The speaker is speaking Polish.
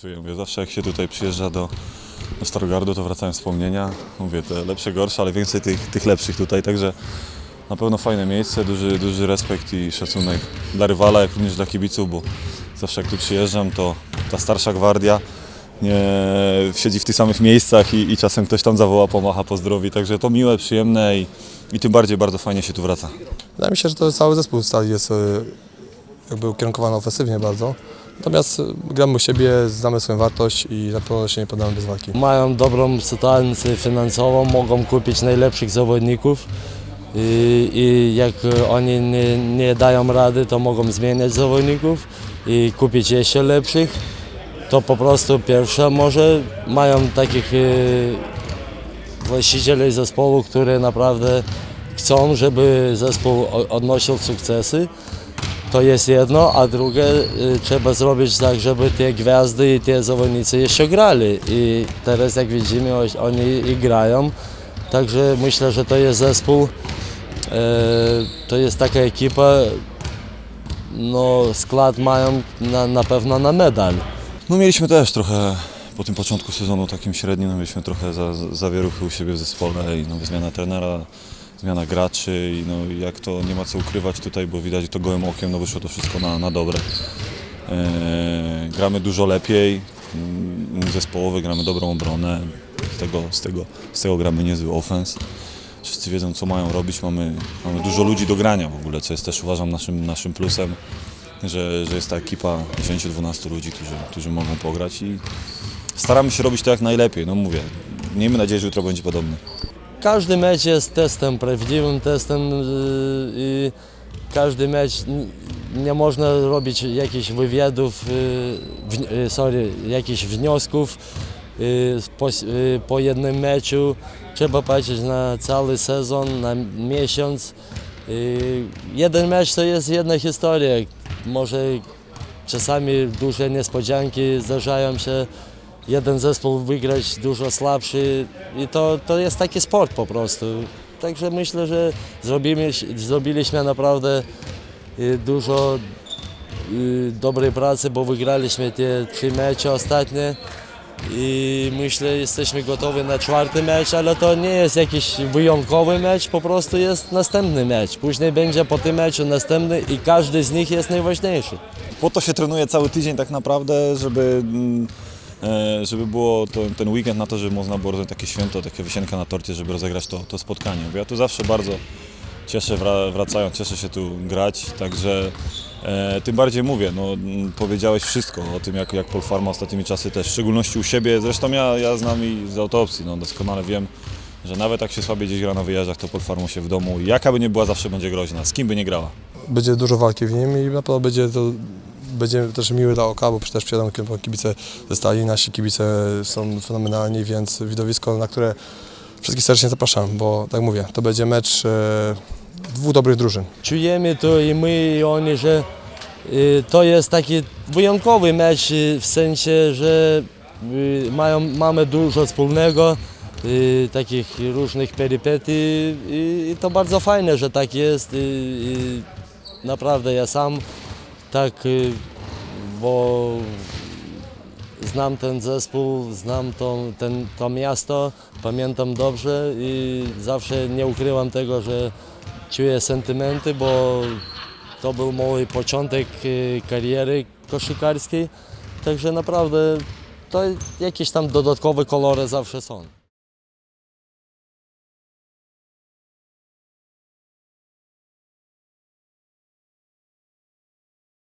Czuję, mówię, zawsze jak się tutaj przyjeżdża do, do Starogardu, to wracają wspomnienia. Mówię, te lepsze, gorsze, ale więcej tych, tych lepszych tutaj, także na pewno fajne miejsce, duży, duży respekt i szacunek dla rywala, jak również dla kibiców, bo zawsze jak tu przyjeżdżam, to ta starsza gwardia nie siedzi w tych samych miejscach i, i czasem ktoś tam zawoła, pomacha, pozdrowi, także to miłe, przyjemne i, i tym bardziej bardzo fajnie się tu wraca. Wydaje mi się, że to cały zespół stali jest e, jakby ukierunkowany ofensywnie bardzo. Natomiast gramy u siebie, znamy swoją wartość i na pewno się nie poddamy bez walki. Mają dobrą sytuację finansową, mogą kupić najlepszych zawodników i, i jak oni nie, nie dają rady, to mogą zmieniać zawodników i kupić jeszcze lepszych. To po prostu pierwsze może mają takich e, właścicieli zespołu, które naprawdę chcą, żeby zespół odnosił sukcesy. To jest jedno, a drugie y, trzeba zrobić tak, żeby te gwiazdy i te zawodnicy jeszcze grali. I teraz jak widzimy, oni grają. Także myślę, że to jest zespół, e, to jest taka ekipa, no skład mają na, na pewno na medal. No mieliśmy też trochę po tym początku sezonu takim średnim, no mieliśmy trochę za, za- zawieruchy u siebie w zespole i no, zmiana trenera, zmiana graczy i no, jak to nie ma co ukrywać tutaj, bo widać to gołym okiem, no wyszło to wszystko na, na dobre. Eee, gramy dużo lepiej, mm, zespołowy, gramy dobrą obronę, z tego, z tego, z tego gramy niezły ofens. Wszyscy wiedzą co mają robić, mamy, mamy dużo ludzi do grania w ogóle, co jest też uważam naszym, naszym plusem że, że jest ta ekipa 10-12 ludzi, którzy, którzy mogą pograć i staramy się robić to jak najlepiej. No mówię, miejmy nadzieję, że jutro będzie podobny. Każdy mecz jest testem, prawdziwym testem y, i każdy mecz nie można robić jakichś wywiadów, y, y, sorry, jakichś wniosków po, po jednym meczu. Trzeba patrzeć na cały sezon, na miesiąc. Jeden mecz to jest jedna historia. Może czasami duże niespodzianki zdarzają się jeden zespół wygrać dużo słabszy i to, to jest taki sport po prostu. Także myślę, że zrobimy, zrobiliśmy naprawdę y, dużo y, dobrej pracy, bo wygraliśmy te trzy mecze ostatnie i myślę, jesteśmy gotowi na czwarty mecz, ale to nie jest jakiś wyjątkowy mecz, po prostu jest następny mecz. Później będzie po tym meczu następny i każdy z nich jest najważniejszy. Po to się trenuje cały tydzień tak naprawdę, żeby, mm, żeby było to, ten weekend na to, żeby można było rozegrać takie święto, takie wysienka na torcie, żeby rozegrać to, to spotkanie. Bo ja tu zawsze bardzo cieszę, wra- wracając, cieszę się tu grać, także e, tym bardziej mówię, no, powiedziałeś wszystko o tym, jak, jak Polfarma ostatnimi czasy też, w szczególności u siebie, zresztą ja, ja znam i z autopsji, no, doskonale wiem, że nawet jak się słabiej gdzieś gra na wyjazdach, to Polfarma się w domu, jaka by nie była, zawsze będzie groźna, z kim by nie grała. Będzie dużo walki w nim i na pewno będzie to będzie też miły dla oka, bo też przyjadą ki- kibice ze stali, nasi kibice są fenomenalni, więc widowisko, na które wszystkich serdecznie zapraszam, bo tak mówię, to będzie mecz e, dwóch dobrych drużyn. czujemy to i my i oni, że y, to jest taki wyjątkowy mecz y, w sensie, że mają, mamy dużo wspólnego, takich różnych perypetii i, to bardzo fajne, że tak jest. I naprawdę ja sam tak, y, bo znam ten zespół, znam to, ten, to miasto, pamiętam dobrze i zawsze nie ukryłam tego, że czuję sentymenty, bo to był mój początek y, kariery koszykarskiej, także naprawdę to jakieś tam dodatkowe kolory zawsze są.